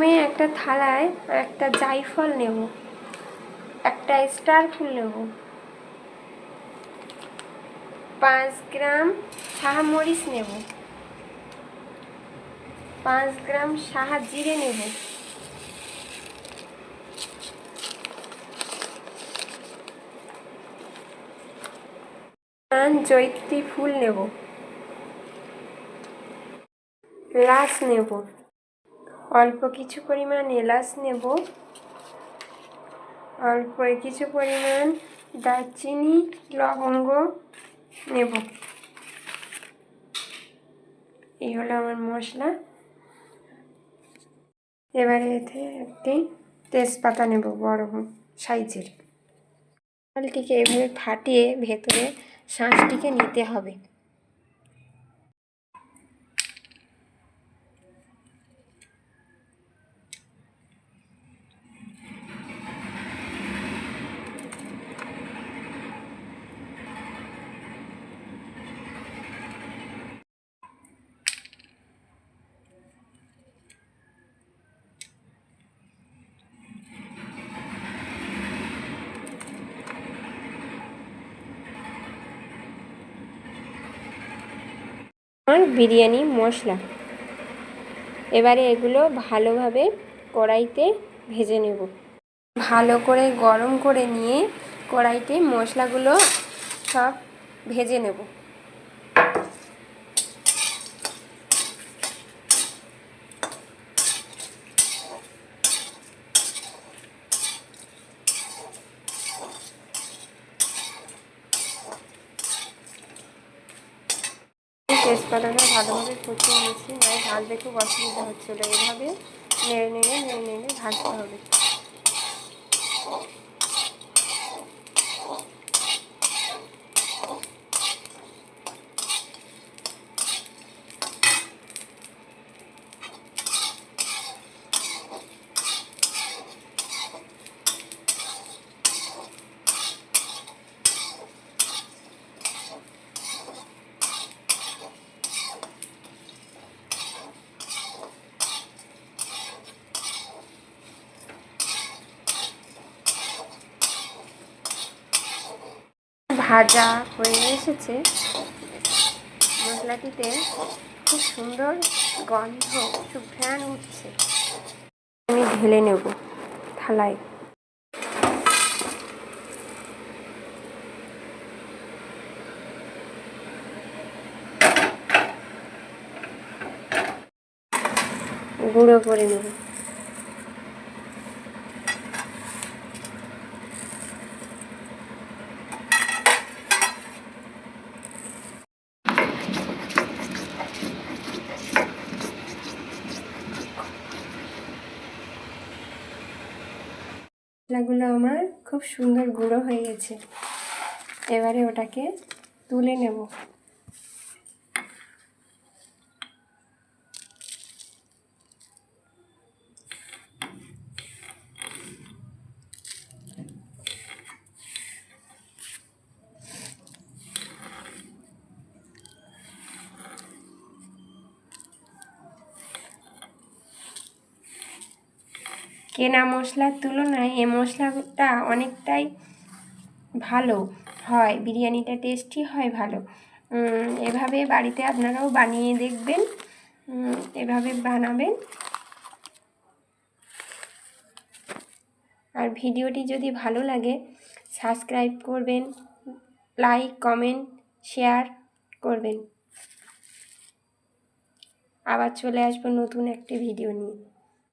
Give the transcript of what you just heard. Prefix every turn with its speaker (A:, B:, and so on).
A: আমি একটা থালায় একটা জাইফল নেব, একটা স্টার ফুল নেব। পাঁচ গ্রাম সাহামরিচ নেব। পাঁচ গ্রাম সাহা জিরে নেব। জৈত্রী ফুল নেব। লাশ নেব। অল্প কিছু পরিমাণ এলাচ নেব। অল্প কিছু পরিমাণ দারচিনি, লবঙ্গ নেব। এই হলো আমার মশলা। এবারে এতে একটি তেজপাতা নেব বড় সাইজের। চালটিকে এভাবে ফাটিয়ে ভেতরে শাঁসটিকে নিতে হবে। বিরিয়ানি, মশলা। এবারে এগুলো ভালোভাবে কড়াইতে ভেজে নেব। ভালো করে গরম করে নিয়ে কড়াইতে মশলাগুলো সব ভেজে নেব। তেজপাতাটা ভালোভাবে ফুটিয়ে নিয়েছি নয় ভাজতে খুব অসুবিধা হচ্ছিল। এইভাবে নেড়ে নেড়ে নেড়ে নেড়ে ভাজতে হবে। ভাজা হয়ে এসেছে। মশলাটিতে খুব সুন্দর গন্ধ সুঘ্রাণ উঠছে। আমি ঢেলে নেব থালায়। গুঁড়ো করে নেব। মশলাগুলো আমার খুব সুন্দর গুঁড়ো হয়ে গেছে। এবারে ওটাকে তুলে নেব। কেনা মশলার তুলনায় এ মশলাটা অনেকটাই ভালো হয়, বিরিয়ানিটা টেস্টি হয় ভালো। এভাবে বাড়িতে আপনারাও বানিয়ে দেখবেন এভাবে বানাবেন। আর ভিডিওটি যদি ভালো লাগে সাবস্ক্রাইব করবেন লাইক কমেন্ট শেয়ার করবেন। আবার চলে আসব নতুন একটি ভিডিও নিয়ে।